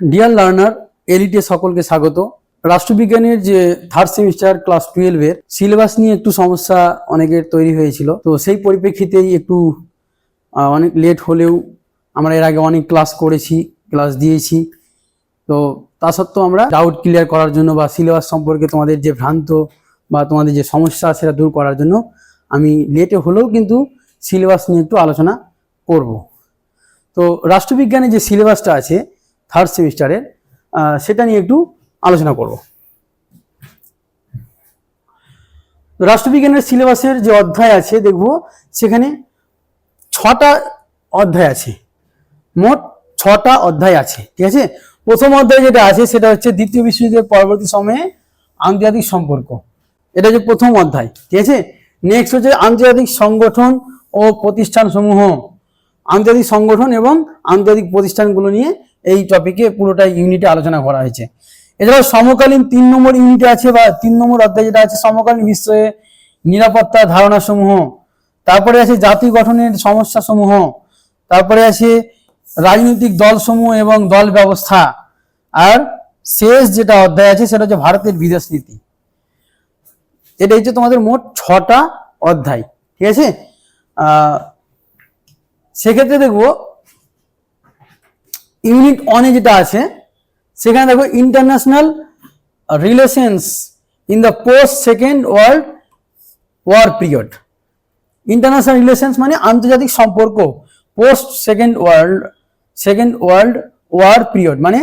Deer learner এলিটে সকলকে স্বাগত। রাষ্ট্রবিজ্ঞানের যে থার্ড সেমিস্টার ক্লাস টুয়েলভের সিলেবাস নিয়ে একটু সমস্যা অনেকের তৈরি হয়েছিল। তো সেই পরিপ্রেক্ষিতেই একটু অনেক লেট হলেও আমরা এর আগে অনেক ক্লাস করেছি ক্লাস দিয়েছি। তো তা সত্ত্বেও আমরা ডাউট ক্লিয়ার করার জন্য বা সিলেবাস সম্পর্কে তোমাদের যে ভ্রান্ত বা তোমাদের যে সমস্যা সেটা দূর করার জন্য আমি লেটে হলেও কিন্তু সিলেবাস নিয়ে একটু আলোচনা করব। তো রাষ্ট্রবিজ্ঞানের যে সিলেবাসটা আছে থার্ড সেমিস্টারের সেটা নিয়ে একটু আলোচনা করব। রাষ্ট্রবিজ্ঞানের সিলেবাসের যে অধ্যায় আছে, দেখব সেখানে ছটা অধ্যায় আছে। মোট ছটা অধ্যায় আছে, ঠিক আছে? প্রথম অধ্যায় যেটা আছে, সেটা হচ্ছে দ্বিতীয় বিশ্বযুদ্ধের পরবর্তী সময়ে আন্তর্জাতিক সম্পর্ক। এটা হচ্ছে প্রথম অধ্যায়, ঠিক আছে? নেক্সট হচ্ছে আন্তর্জাতিক সংগঠন ও প্রতিষ্ঠান সমূহ আন্তর্জাতিক সংগঠন এবং আন্তর্জাতিক প্রতিষ্ঠানগুলো নিয়ে এই টপিকে পুরোটা ইউনিটে আলোচনা করা হয়েছে। এছাড়াও সমকালীন তিন নম্বর ইউনিটে আছে বা তিন নম্বর অধ্যায় যেটা আছে, সমকালীন বিশ্বে নিরাপত্তা ধারণা সমূহ তারপরে আছে জাতি গঠনের সমস্যা সমূহ তারপরে আছে রাজনৈতিক দলসমূহ এবং দল ব্যবস্থা। আর শেষ যেটা অধ্যায় আছে, সেটা হচ্ছে ভারতের বিদেশ নীতি। এটা হচ্ছে তোমাদের মোট ছটা অধ্যায়। ঠিক আছে? সেক্ষেত্রে দেখব ইউনিট ওয়ানে যেটা আছে, সেখানে দেখো international relations in the post second world war period international relations মানে আন্তর্জাতিক সম্পর্ক post second world second world war period মানে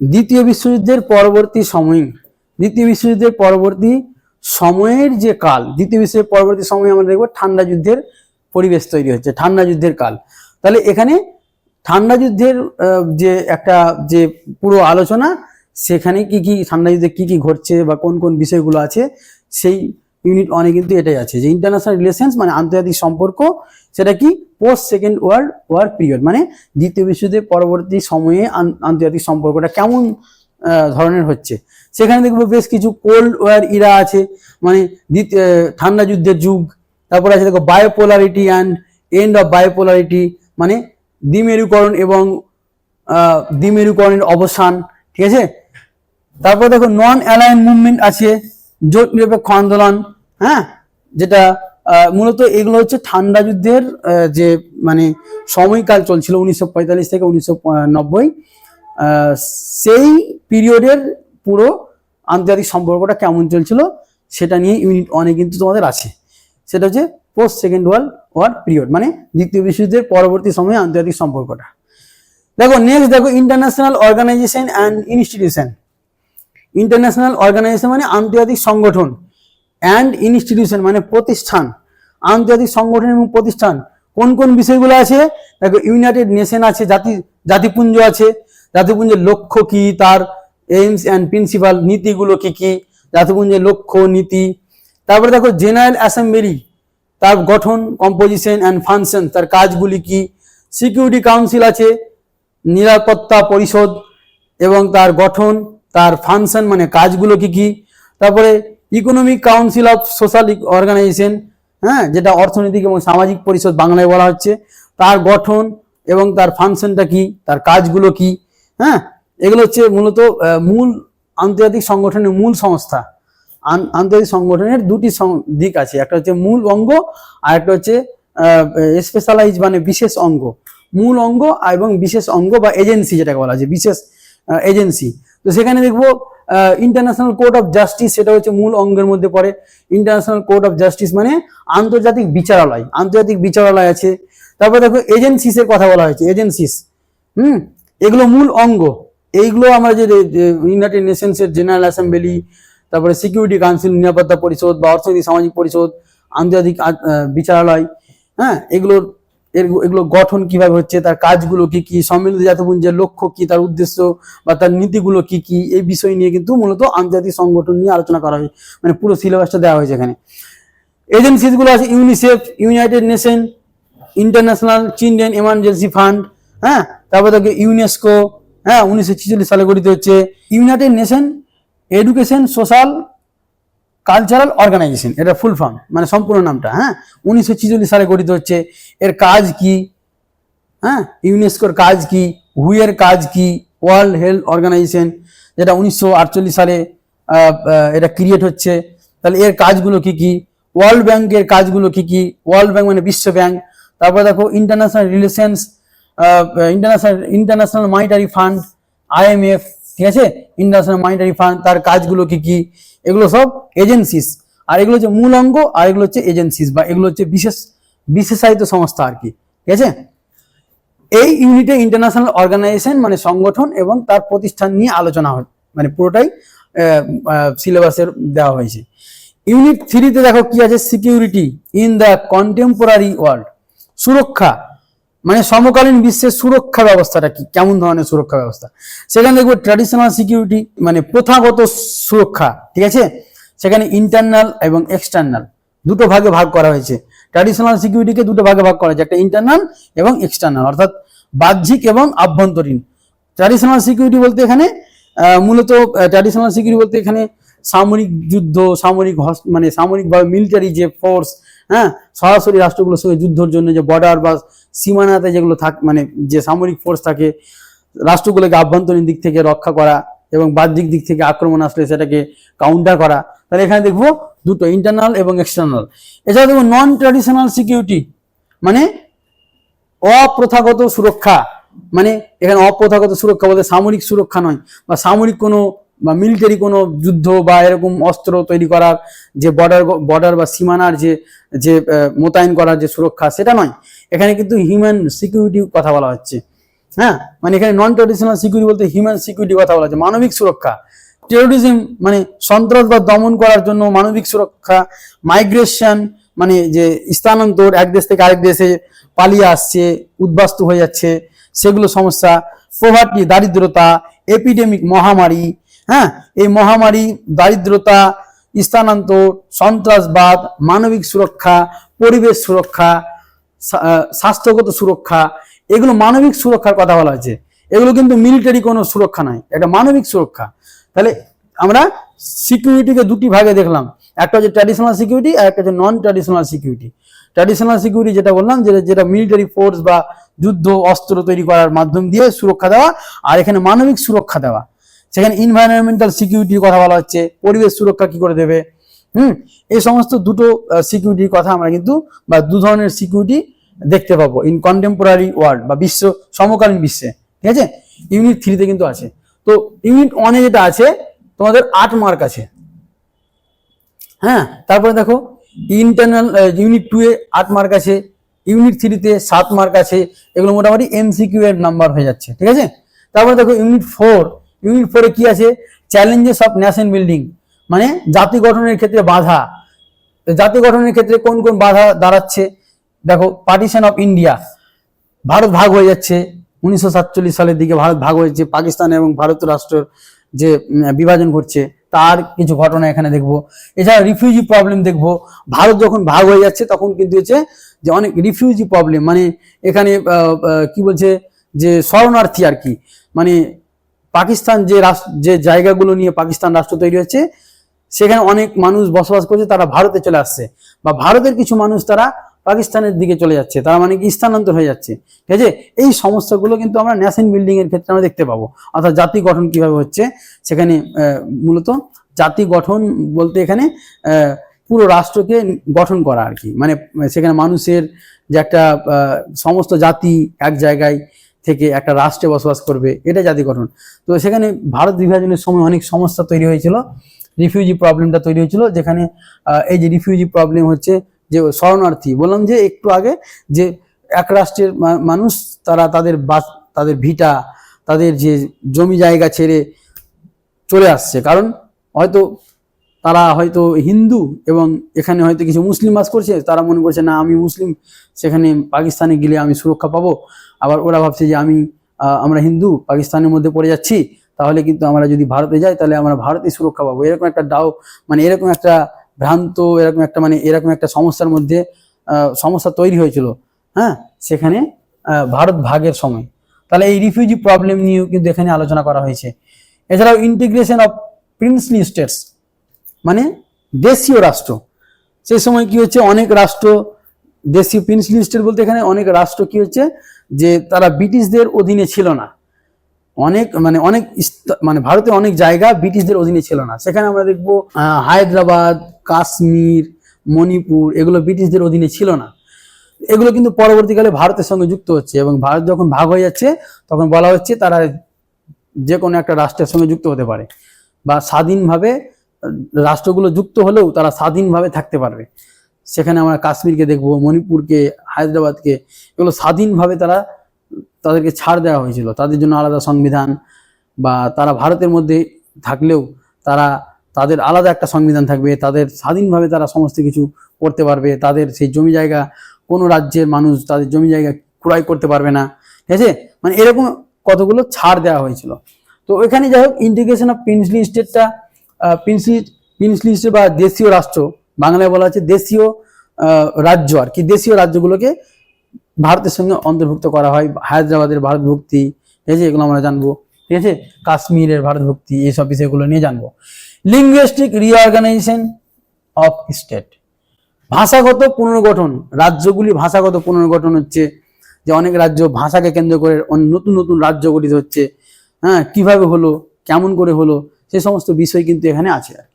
দ্বিতীয় বিশ্বযুদ্ধের পরবর্তী সময়, দ্বিতীয় বিশ্বযুদ্ধের পরবর্তী সময়ের যে কাল, দ্বিতীয় বিশ্বের পরবর্তী সময়ে আমরা দেখব ঠান্ডা যুদ্ধের পরিবেশ তৈরি হচ্ছে, ঠান্ডা যুদ্ধের কাল। তাহলে এখানে ঠান্ডা যুদ্ধের যে একটা, যে পুরো আলোচনা, সেখানে কি কি ঠান্ডা যুদ্ধে কি কি ঘটছে বা কোন কোন বিষয়গুলো আছে, সেই ইউনিট অনেক কিন্তু এটাই আছে। যে ইন্টারন্যাশনাল রিলেশনস মানে আন্তর্জাতিক সম্পর্ক, সেটা কি post second world war period মানে দ্বিতীয় বিশ্বযুদ্ধের পরবর্তী সময়ে আন- আন্তর্জাতিক সম্পর্কটা কেমন ধরনের হচ্ছে। সেখানে দেখব বেশ কিছু কোল্ড ওয়ার ইরা আছে মানে ঠান্ডা যুদ্ধের যুগ, তারপরে আছে দেখো bipolarity and end of bipolarity মানে দ্বিমেরুকরণ এবং দ্বিমেরুকরণের অবসান, ঠিক আছে? তারপর দেখো নন অ্যালাইন মুভমেন্ট আছে, জোট নিরপেক্ষ আন্দোলন হ্যাঁ? যেটা মূলত এগুলো হচ্ছে ঠান্ডা যুদ্ধের যে মানে সময়কাল চলছিল উনিশশো পঁয়তাল্লিশ থেকে উনিশশো নব্বই সেই পিরিয়ডের পুরো আন্তর্জাতিক সম্পর্কটা কেমন চলছিল, সেটা নিয়ে ইউনিট অনেক কিন্তু তোমাদের আছে। সেটা হচ্ছে post second world war period মানে দ্বিতীয় বিশ্বযুদ্ধের পরবর্তী সময়ে আন্তর্জাতিক সম্পর্কটা। দেখো নেক্সট দেখো international organisation and institution international organisation মানে আন্তর্জাতিক সংগঠন অ্যান্ড ইনস্টিটিউশন মানে প্রতিষ্ঠান। আন্তর্জাতিক সংগঠন এবং প্রতিষ্ঠান, কোন কোন বিষয়গুলো আছে? দেখো ইউনাইটেড নেশন আছে, জাতি, জাতিপুঞ্জ আছে। জাতিপুঞ্জের লক্ষ্য কি? তার এইমস অ্যান্ড প্রিন্সিপাল নীতিগুলো কি কি? জাতিপুঞ্জের লক্ষ্য, নীতি। তারপরে দেখো জেনারেল অ্যাসেম্বলি তার গঠন কম্পোজিশন অ্যান্ড ফাংশন তার কাজগুলি কি? সিকিউরিটি কাউন্সিল আছে, নিরাপত্তা পরিষদ, এবং তার গঠন, তার ফাংশন মানে কাজগুলো কি কি? তারপরে economic council of social organisation হ্যাঁ যেটা অর্থনৈতিক এবং সামাজিক পরিষদ বাংলায় বলা হচ্ছে, তার গঠন এবং তার ফাংশনটা কি? তার কাজগুলো কি? হ্যাঁ এগুলো হচ্ছে মূলত মূল আন্তর্জাতিক সংগঠনের মূল সংস্থা। আন্তর্জাতিক সংগঠনের দুটি দিক আছে। একটা হচ্ছে মূল অঙ্গ আর একটা হচ্ছে স্পেশালাইজ মানে বিশেষ অঙ্গ। মূল অঙ্গ এবং বিশেষ অঙ্গ বা এজেন্সি যেটাকে বলা হয় বিশেষ এজেন্সি তো সেখানে দেখব ইন্টারন্যাশনাল কোর্ট অফ জাস্টিস সেটা হচ্ছে মূল অঙ্গের মধ্যে পড়ে। ইন্টারন্যাশনাল কোর্ট অফ জাস্টিস মানে আন্তর্জাতিক বিচারালয়। আন্তর্জাতিক বিচারালয় আছে। তারপর দেখো এজেন্সিসের কথা বলা হয়েছে এজেন্সিস হুম? এগুলো মূল অঙ্গ। এইগুলো আমরা যে ইউনাইটেড নেশনসের জেনারেল অ্যাসেম্বলি তারপরে সিকিউরিটি কাউন্সিল নিরাপত্তা পরিষদ বা অর্থনৈতিক সামাজিক পরিষদ, আন্তর্জাতিক বিচারালয় হ্যাঁ এগুলোর এগুলো গঠন কীভাবে হচ্ছে, তার কাজগুলো কি কি, সম্মিলিত জাতিপুঞ্জের লক্ষ্য কি, তার উদ্দেশ্য বা তার নীতিগুলো কি কি, এই বিষয় নিয়ে কিন্তু মূলত আন্তর্জাতিক সংগঠন নিয়ে আলোচনা করা হয় মানে পুরো সিলেবাসটা দেওয়া হয়েছে এখানে। এজেন্সিসগুলো আছে UNICEF united nation international children emergency fund হ্যাঁ তারপর থাকে ইউনেস্কো হ্যাঁ উনিশশো সালে গঠিত হচ্ছে। United nation education social cultural organisation এটা ফুল ফর্ম মানে সম্পূর্ণ নামটা হ্যাঁ? উনিশশো সালে গঠিত হচ্ছে, এর কাজ কি? হ্যাঁ? ইউনেস্কোর কাজ কি? হুইয়ের কাজ কি? ওয়ার্ল্ড হেলথ অর্গানাইজেশন যেটা উনিশশো আটচল্লিশ সালে এটা ক্রিয়েট হচ্ছে। তাহলে এর কাজগুলো কি কি? ওয়ার্ল্ড ব্যাংকের কাজগুলো কি কি? ওয়ার্ল্ড ব্যাংক মানে বিশ্ব ব্যাংক তারপর দেখো international relations international international monetary fund IMF ঠিক আছে? ইন্টারন্যাশনাল মানিটারি ফান্ড তার কাজগুলো কি কি? এগুলো সব এজেন্সিস আর এগুলো হচ্ছে মূল অঙ্গ, আর এগুলো হচ্ছে এজেন্সিস বা এগুলো হচ্ছে বিশেষ, বিশেষায়িত সংস্থা আর কি। ঠিক আছে? এই ইউনিটে ইন্টারন্যাশনাল অর্গানাইজেশন মানে সংগঠন এবং তার প্রতিষ্ঠান নিয়ে আলোচনা হয়। মানে পুরোটাই সিলেবাসের দেওয়া হয়েছে। ইউনিট থ্রিতে দেখো কি আছে? Security in the contemporary world সুরক্ষা। মানে সমকালীন বিশ্বের সুরক্ষা ব্যবস্থাটা কি? কেমন ধরনের সুরক্ষা ব্যবস্থা? সেখানে দেখব ট্র্যাডিশনাল সিকিউরিটি মানে প্রথাগত সুরক্ষা, ঠিক আছে? সেখানে ইন্টারনাল এবং এক্সটার্নাল দুটো ভাগে ভাগ করা হয়েছে। ট্র্যাডিশনাল সিকিউরিটিকে দুটো ভাগে ভাগ করা হয়েছে, একটা ইন্টারনাল এবং এক্সটার্নাল অর্থাৎ বাহ্যিক এবং আভ্যন্তরীণ। ট্র্যাডিশনাল সিকিউরিটি বলতে এখানে মূলত ট্র্যাডিশনাল সিকিউরিটি বলতে এখানে সামরিক যুদ্ধ, সামরিক মানে সামরিক বা মিলিটারি যে ফোর্স হ্যাঁ? সরাসরি রাষ্ট্রগুলোর সঙ্গে যুদ্ধের জন্য যে বর্ডার বা সীমানাতে যেগুলো থাক মানে যে সামরিক ফোর্স থাকে, রাষ্ট্রগুলোকে আভ্যন্তরীণ দিক থেকে রক্ষা করা এবং বাহ্যিক দিক থেকে আক্রমণ আসলে সেটাকে কাউন্টার করা। তাহলে এখানে দেখব দুটো ইন্টারনাল এবং এক্সটার্নাল এছাড়া দেখব নন ট্র্যাডিশনাল সিকিউরিটি মানে অপ্রথাগত সুরক্ষা। মানে এখানে অপ্রথাগত সুরক্ষা বলতে সামরিক সুরক্ষা নয়, বা সামরিক কোনো বা মিলিটারি কোনো যুদ্ধ বা এরকম অস্ত্র তৈরি করার যে বর্ডার বর্ডার বা সীমানার যে যে মোতায়েন করার যে সুরক্ষা সেটা নয়। এখানে কিন্তু হিউম্যান সিকিউরিটি কথা বলা হচ্ছে। হ্যাঁ? মানে এখানে নন ট্রেডিশনাল সিকিউরিটি বলতে হিউম্যান সিকিউরিটি কথা বলা হচ্ছে। মানবিক সুরক্ষা। টেরোরিজম মানে সন্ত্রাসবাদ দমন করার জন্য মানবিক সুরক্ষা মাইগ্রেশন মানে যে স্থানান্তর এক দেশ থেকে আরেক দেশে পালিয়ে আসছে, উদ্বাস্তু হয়ে যাচ্ছে, সেগুলো সমস্যা প্রভাবটি দারিদ্রতা এপিডেমিক মহামারী হ্যাঁ এই মহামারী, দারিদ্রতা, স্থানান্তর, সন্ত্রাসবাদ, মানবিক সুরক্ষা, পরিবেশ সুরক্ষা স্বাস্থ্যগত সুরক্ষা, এগুলো মানবিক সুরক্ষার কথা বলা হয়েছে। এগুলো কিন্তু মিলিটারি কোনো সুরক্ষা নয়, এটা মানবিক সুরক্ষা। তাহলে আমরা সিকিউরিটিকে দুটি ভাগে দেখলাম, একটা হচ্ছে ট্র্যাডিশনাল সিকিউরিটি আর একটা হচ্ছে non traditional security traditional security যেটা বললাম, যেটা যেটা মিলিটারি ফোর্স বা যুদ্ধ, অস্ত্র তৈরি করার মাধ্যম দিয়ে সুরক্ষা দেওয়া, আর এখানে মানবিক সুরক্ষা দেওয়া। সেখানে ইনভায়রনমেন্টাল সিকিউরিটির কথা বলা হচ্ছে, পরিবেশ সুরক্ষা কি করে দেবে, হুম? এই সমস্ত দুটো সিকিউরিটির কথা আমরা কিন্তু, বা দু ধরনের সিকিউরিটি দেখতে পাবো ইন কন্টেম্পোরারি ওয়ার্ল্ড বা বিশ্ব, সমকালীন বিশ্বে, ঠিক আছে? ইউনিট থ্রিতে কিন্তু আছে। তো ইউনিট ওয়ানে যেটা আছে, তোমাদের আট মার্ক আছে। হ্যাঁ? তারপরে দেখো ইন্টারনাল ইউনিট টু এ আট মার্ক আছে ইউনিট থ্রিতে সাত মার্ক আছে, এগুলো মোটামুটি এমসিকিউ এর নাম্বার হয়ে যাচ্ছে, ঠিক আছে? তারপরে দেখো ইউনিট ফোর ইউনিট ফোরে কি আছে? চ্যালেঞ্জেস অফ ন্যাশন বিল্ডিং মানে জাতি গঠনের ক্ষেত্রে বাধা। জাতি গঠনের ক্ষেত্রে কোন কোন বাধা দাঁড়াচ্ছে? দেখো পার্টিশন অফ ইন্ডিয়া ভারত ভাগ হয়ে যাচ্ছে। উনিশশো সাতচল্লিশ সালের দিকে ভারত ভাগ হয়েছে। পাকিস্তান এবং ভারত রাষ্ট্রের যে বিভাজন ঘটছে, তার কিছু ঘটনা এখানে দেখব। এছাড়া রিফিউজি প্রবলেম দেখব। ভারত যখন ভাগ হয়ে যাচ্ছে, তখন কিন্তু হচ্ছে যে অনেক রিফিউজি প্রবলেম মানে এখানে কি বলছে? যে শরণার্থী আর কি। মানে পাকিস্তান যে যে জায়গাগুলো নিয়ে পাকিস্তান রাষ্ট্র তৈরি হচ্ছে, সেখানে অনেক মানুষ বসবাস করছে, তারা ভারতে চলে আসছে। বা ভারতের কিছু মানুষ তারা পাকিস্তানের দিকে চলে যাচ্ছে, তারা মানে কি স্থানান্তর হয়ে যাচ্ছে। ঠিক আছে? এই সমস্যাগুলো কিন্তু আমরা ন্যাশন বিল্ডিং এর ক্ষেত্রে আমরা দেখতে পাবো। অর্থাৎ জাতি গঠন কীভাবে হচ্ছে, সেখানে মূলত জাতি গঠন বলতে এখানে পুরো রাষ্ট্রকে গঠন করা আর কি। মানে সেখানে মানুষের যে একটা সমস্ত জাতি এক জায়গায় থেকে একটা রাষ্ট্রে বসবাস করবে, এটা জাতি গঠন তো সেখানে ভারত বিভাজনের সময় অনেক সমস্যা তৈরি হয়েছিল রিফিউজি প্রবলেমটা তৈরি হয়েছিল, যেখানে এই যে রিফিউজি প্রবলেম হচ্ছে যে শরণার্থী। বললাম যে একটু আগে যে এক রাষ্ট্রের মানুষ তারা তাদের বাস তাদের ভিটা, তাদের যে জমি জায়গা ছেড়ে চলে আসছে। কারণ হয়তো তারা হয়তো হিন্দু এবং এখানে হয়তো কিছু মুসলিম বাস করছে, তারা মনে করছে, না, আমি মুসলিম, সেখানে পাকিস্তানে গেলে আমি সুরক্ষা পাবো। আবার ওরা ভাবছে যে আমি আমরা হিন্দু, পাকিস্তানের মধ্যে পড়ে যাচ্ছি, তাহলে কিন্তু আমরা যদি ভারতে যাই, তাহলে আমরা ভারতে সুরক্ষা পাবো। এরকম একটা ডাও মানে এরকম একটা ভ্রান্ত, এরকম একটা মানে এরকম একটা সমস্যার মধ্যে সমস্যা তৈরি হয়েছিল। হ্যাঁ? সেখানে ভারত ভাগের সময়। তাহলে এই রিফিউজি প্রবলেম নিয়েও কিন্তু এখানে আলোচনা করা হয়েছে। এছাড়াও ইন্টিগ্রেশন অফ প্রিন্সলি স্টেটস মানে দেশীয় রাষ্ট্র। সেই সময় কি হচ্ছে? অনেক রাষ্ট্র দেশীয় প্রিন্সলি স্টেট বলতে এখানে অনেক রাষ্ট্র কি হচ্ছে? যে তারা ব্রিটিশদের অধীনে ছিল না। অনেক মানে অনেক মানে ভারতের অনেক জায়গা ব্রিটিশদের অধীনে ছিল না। সেখানে আমরা দেখব হায়দ্রাবাদ, কাশ্মীর, মণিপুর, এগুলো ব্রিটিশদের অধীনে ছিল না। এগুলো কিন্তু পরবর্তীকালে ভারতের সঙ্গে যুক্ত হচ্ছে এবং ভারত যখন ভাগ হয়ে যাচ্ছে, তখন বলা হচ্ছে তারা যে কোনো একটা রাষ্ট্রের সঙ্গে যুক্ত হতে পারে। বা স্বাধীনভাবে রাষ্ট্রগুলো যুক্ত হলেও তারা স্বাধীনভাবে থাকতে পারবে। সেখানে আমরা কাশ্মীরকে দেখব, মণিপুরকে, হায়দ্রাবাদকে। এগুলো স্বাধীনভাবে তারা তাদেরকে ছাড় দেওয়া হয়েছিল। তাদের জন্য আলাদা সংবিধান বা তারা ভারতের মধ্যে থাকলেও তারা তাদের আলাদা একটা সংবিধান থাকবে। তাদের স্বাধীনভাবে তারা সমস্ত কিছু করতে পারবে। তাদের সেই জমি জায়গা, কোনো রাজ্যের মানুষ তাদের জমি জায়গা ক্রয় করতে পারবে না। ঠিক আছে? মানে এরকম কতগুলো ছাড় দেওয়া হয়েছিল। তো এখানে যাই হোক ইন্টিগ্রেশন অফ প্রিন্সলি স্টেটটা প্রিন্সলি প্রিন্সলি স্টেট বা দেশীয় রাষ্ট্র বাংলায় বলা হচ্ছে দেশীয় রাজ্য আর কি। দেশীয় রাজ্যগুলোকে ভারতের সঙ্গে অন্তর্ভুক্ত করা হয়। হায়দ্রাবাদের ভারতভুক্তি ঠিক আছে? এগুলো আমরা জানব, ঠিক আছে? কাশ্মীরের ভারতভুক্তি এইসব বিষয়গুলো নিয়ে জানব। লিঙ্গুইস্টিক রিঅর্গানাইজেশন অফ স্টেট ভাষাগত পুনর্গঠন, রাজ্যগুলি ভাষাগত পুনর্গঠন হচ্ছে যে অনেক রাজ্য ভাষাকে কেন্দ্র করে নতুন নতুন রাজ্য গঠিত হচ্ছে। হ্যাঁ কীভাবে হলো, কেমন করে হলো, সে সমস্ত বিষয় কিন্তু এখানে আছে আর।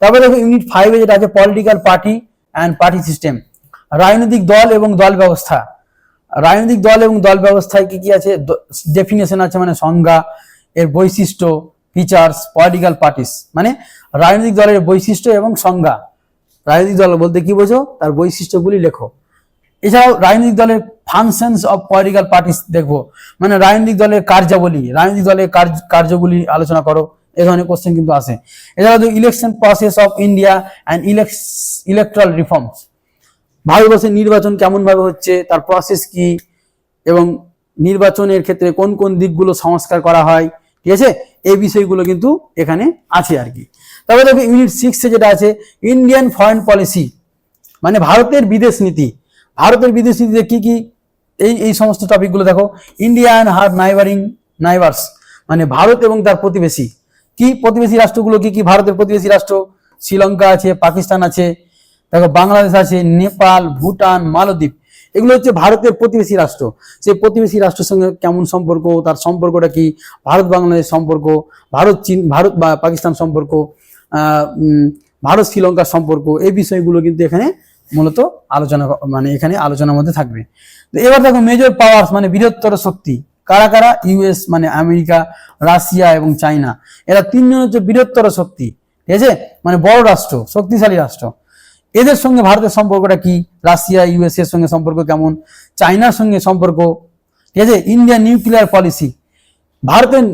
তারপরে দেখো ইউনিট ফাইভে যেটা আছে political party and party system রাজনৈতিক দল এবং দল ব্যবস্থা। রাজনৈতিক দল এবং দল ব্যবস্থায় কি কি আছে? ডেফিনেশন আছে মানে সংজ্ঞা, এর বৈশিষ্ট্য ফিচার্স পলিটিক্যাল পার্টিস মানে রাজনৈতিক দলের বৈশিষ্ট্য এবং সংজ্ঞা। রাজনৈতিক দল বলতে কি বোঝো? তার বৈশিষ্ট্যগুলি লেখো। এছাড়াও রাজনৈতিক দলের ফাংশনস অফ পলিটিক্যাল পার্টিস দেখব। মানে রাজনৈতিক দলের কার্যাবলী, রাজনৈতিক দলের কার্যগুলি আলোচনা করো। এ ধরনের কোশ্চেন কিন্তু আসে। এছাড়াও election process of India and electoral reforms ভারতবর্ষের নির্বাচন কেমন ভাবে হচ্ছে, তার প্রসেস কি, এবং নির্বাচনের ক্ষেত্রে কোন কোন দিকগুলো সংস্কার করা হয়, ঠিক আছে? এই বিষয়গুলো কিন্তু এখানে আছে আর কি। তারপরে দেখো ইউনিট সিক্সে যেটা আছে ইন্ডিয়ান ফরেন পলিসি মানে ভারতের বিদেশ নীতি। ভারতের বিদেশ নীতিতে কি কি, এই এই সমস্ত টপিকগুলো দেখো। ইন্ডিয়ান হার নাইবারিং নাইবার্স মানে ভারত এবং তার প্রতিবেশী। কি প্রতিবেশী রাষ্ট্রগুলো, কি কি ভারতের প্রতিবেশী রাষ্ট্র? শ্রীলঙ্কা আছে, পাকিস্তান আছে, দেখো বাংলাদেশ আছে, নেপাল, ভুটান, মালদ্বীপ। এগুলো হচ্ছে ভারতের প্রতিবেশী রাষ্ট্র। সেই প্রতিবেশী রাষ্ট্রের সঙ্গে কেমন সম্পর্ক? তার সম্পর্কটা কি? ভারত বাংলাদেশ সম্পর্ক, ভারত চীন, ভারত বা পাকিস্তান সম্পর্ক ভারত শ্রীলঙ্কার সম্পর্ক, এই বিষয়গুলো কিন্তু এখানে মূলত আলোচনা মানে এখানে আলোচনার মধ্যে থাকবে। এবার দেখো মেজর পাওয়ার মানে বৃহত্তর শক্তি। কারা কারা? ইউএস মানে আমেরিকা, রাশিয়া এবং চায়না। এরা তিনজন হচ্ছে বৃহত্তর শক্তি, ঠিক আছে? মানে বড় রাষ্ট্র, শক্তিশালী রাষ্ট্র। এদের সঙ্গে ভারতের সম্পর্কটা কি? রাশিয়া ইউএস এর সঙ্গে সম্পর্ক কেমন? চায়নার সঙ্গে সম্পর্ক, ঠিক আছে? ইন্ডিয়া নিউক্লিয়ার পলিসি ভারতের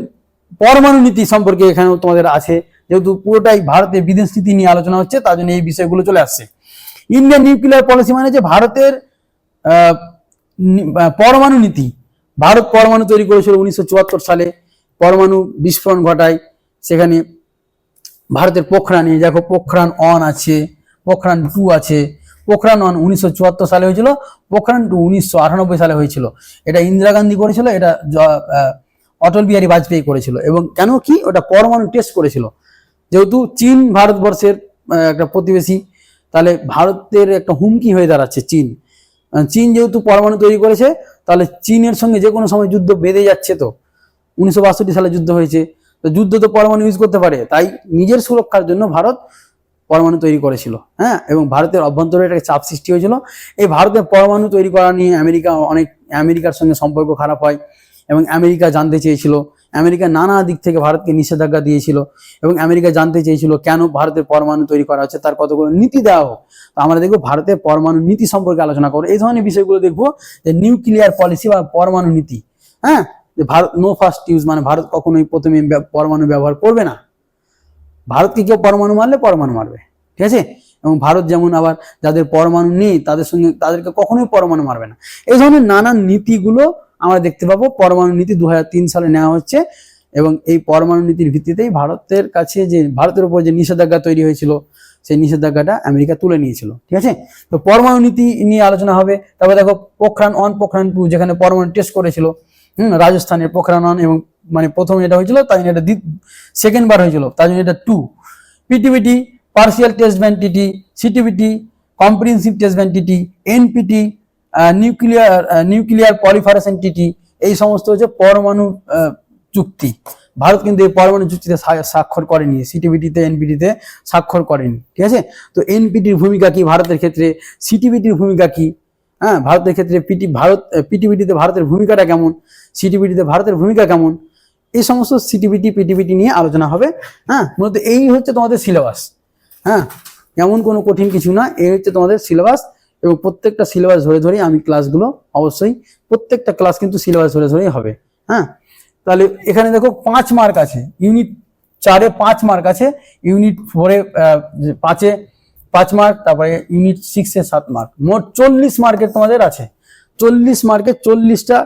পরমাণু নীতি সম্পর্কে এখানে তোমাদের আছে। যেহেতু পুরোটাই ভারতের বিদেশ নীতি নিয়ে আলোচনা হচ্ছে, তার জন্য এই বিষয়গুলো চলে আসছে। ইন্ডিয়ান নিউক্লিয়ার পলিসি মানে যে ভারতের পরমাণু নীতি ভারত পরমাণু তৈরি করেছিল উনিশশো চুয়াত্তর সালে। পরমাণু বিস্ফোরণ ঘটায়। সেখানে ভারতের পোখরানে দেখো, পোখরান অন আছে, পোখরান টু আছে। পোখরান অন উনিশশো চুয়াত্তর সালে হয়েছিল, পোখরান টু উনিশশো আটানব্বই সালে হয়েছিল। এটা ইন্দিরা গান্ধী করেছিল, এটা অটল বিহারী বাজপেয়ী করেছিল। এবং কেন কি? ওটা পরমাণু টেস্ট করেছিল। যেহেতু চীন ভারতবর্ষের একটা প্রতিবেশী, তাহলে ভারতের একটা হুমকি হয়ে দাঁড়াচ্ছে চীন। চীন যেহেতু পরমাণু তৈরি করেছে তাহলে চীনের সঙ্গে যে কোনো সময় যুদ্ধ বেঁধে যাচ্ছে তো। উনিশশো বাষট্টি সালে যুদ্ধ হয়েছে। তো যুদ্ধ তো পরমাণু ইউজ করতে পারে। তাই নিজের সুরক্ষার জন্য ভারত পরমাণু তৈরি করেছিল। হ্যাঁ? এবং ভারতের অভ্যন্তরে একটা চাপ সৃষ্টি হয়েছিল। এই ভারতের পরমাণু তৈরি করা নিয়ে আমেরিকা অনেক, আমেরিকার সঙ্গে সম্পর্ক খারাপ হয় এবং আমেরিকা জানতে চেয়েছিল। আমেরিকা নানা দিক থেকে ভারতকে নিষেধাজ্ঞা দিয়েছিল এবং আমেরিকা জানতে চেয়েছিল কেন ভারতের পরমাণু তৈরি করা হচ্ছে, তার কতগুলো নীতি দেওয়া হোক। তো আমরা দেখব ভারতের পরমাণু নীতি সম্পর্কে আলোচনা করব। এই ধরনের বিষয়গুলো দেখব যে নিউক্লিয়ার পলিসি বা পরমাণু নীতি হ্যাঁ? যে ভারত নো ফার্স্ট ইউজ মানে ভারত কখনোই প্রথমে পরমাণু ব্যবহার করবে না। ভারতকে কেউ পরমাণু মারলে পরমাণু মারবে, ঠিক আছে? এবং ভারত যেমন আবার যাদের পরমাণু নেই, তাদের সঙ্গে, তাদেরকে কখনোই পরমাণু মারবে না। এই ধরনের নানান নীতিগুলো আমরা দেখতে পাবো পরমাণু নীতি দু হাজার তিন সালে নেওয়া হচ্ছে এবং এই পরমাণু নীতির ভিত্তিতেই ভারতের কাছে যে, ভারতের উপর যে নিষেধাজ্ঞা তৈরি হয়েছিল, সেই নিষেধাজ্ঞাটা আমেরিকা তুলে নিয়েছিল, ঠিক আছে? তো পরমাণু নীতি নিয়ে আলোচনা হবে। তারপর দেখো পোখরান অন পোখরান টু যেখানে পরমাণু টেস্ট করেছিল, হুম, রাজস্থানের পোখরান অন এবং মানে প্রথম এটা হয়েছিল তাই জন্য এটা সেকেন্ড বার হয়েছিল তাই জন্য এটা two P T B T partial test ভ্যান্টিটি C T B T comprehensive test ভ্যান্টিটি N P T nuclear nuclear proliferation TT এই সমস্ত হচ্ছে পরমাণু চুক্তি। ভারত কিন্তু এই পরমাণু চুক্তিতে স্বাক্ষর করেনি সিটিবিটিতে এনপিটিতে স্বাক্ষর করেনি, ঠিক আছে? তো এনপিটির ভূমিকা কি ভারতের ক্ষেত্রে? সিটিবিটির ভূমিকা কি? হ্যাঁ ভারতের ক্ষেত্রে পিটি ভারত পিটিবিটিতে ভারতের ভূমিকাটা কেমন? সিটিবিটিতে ভারতের ভূমিকা কেমন? এই সমস্ত সিটিবিটি পিটিবিটি নিয়ে আলোচনা হবে হ্যাঁ? মূলত এই হচ্ছে তোমাদের সিলেবাস হ্যাঁ? এমন কোনো কঠিন কিছু না, এই হচ্ছে তোমাদের সিলেবাস। এবং প্রত্যেকটা সিলেবাস ধরে ধরেই আমি ক্লাসগুলো অবশ্যই প্রত্যেকটা ক্লাস কিন্তু সিলেবাস ধরে ধরেই হবে হ্যাঁ? তাহলে এখানে দেখো পাঁচ মার্ক আছে ইউনিট চারে পাঁচ মার্ক আছে ইউনিট ফোরে পাঁচে পাঁচ মার্ক তারপরে ইউনিট সিক্সে সাত মার্ক মোট চল্লিশ মার্কের তোমাদের আছে, চল্লিশ মার্কে চল্লিশটা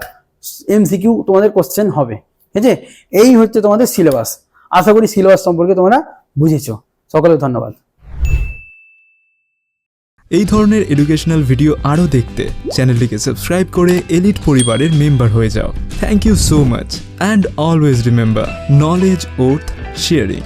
এমসিকিউ তোমাদের কোশ্চেন হবে, ঠিক আছে? এই হচ্ছে তোমাদের সিলেবাস আশা করি সিলেবাস সম্পর্কে তোমরা বুঝেছ সকলে ধন্যবাদ। এই ধরনের এডুকেশনাল ভিডিও আরও দেখতে চ্যানেলটিকে সাবস্ক্রাইব করে এলিট পরিবারের মেম্বার হয়ে যাও। Thank you so much and always remember knowledge worth sharing